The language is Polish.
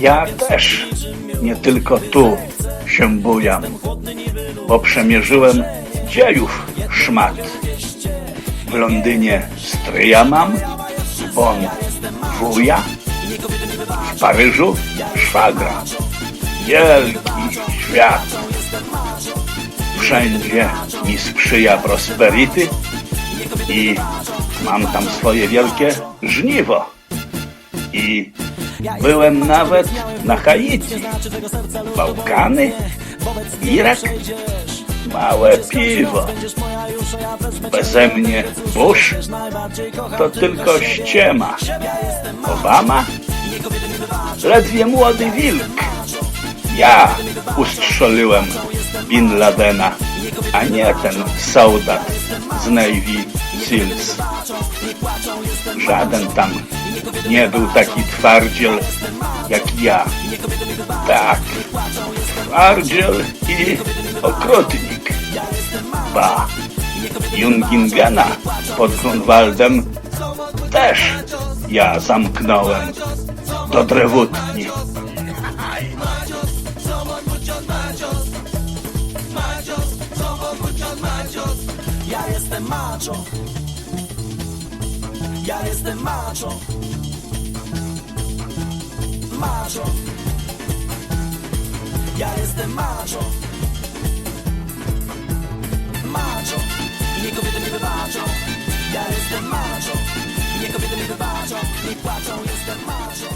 Ja też nie tylko tu się bujam, bo przemierzyłem dziejów szmat. W Londynie stryja mam, w Bonn wuja, w Paryżu szwagra. Wielki świat. Wszędzie mi sprzyja prosperity i mam tam swoje wielkie żniwo. I byłem nawet na Haiti, Bałkany, Irak, małe piwo. Beze mnie Bush to tylko ściema. Obama ledwie młody wilk. Ja ustrzeliłem Bin Ladena, a nie ten soldat z Navy Seals. Żaden tam nie był taki twardziel jak ja. Tak, twardziel i okrutnik. Ba, Jungingena pod Grunwaldem też ja zamknąłem do drewutni. Ja jestem macho. Ja jestem macho. Macho. Ja jestem macho. Macho. Nie kobiety mi wybaczą. Ja jestem macho. Nie kobiety mi wybaczą. Nie płaczą, jestem macho.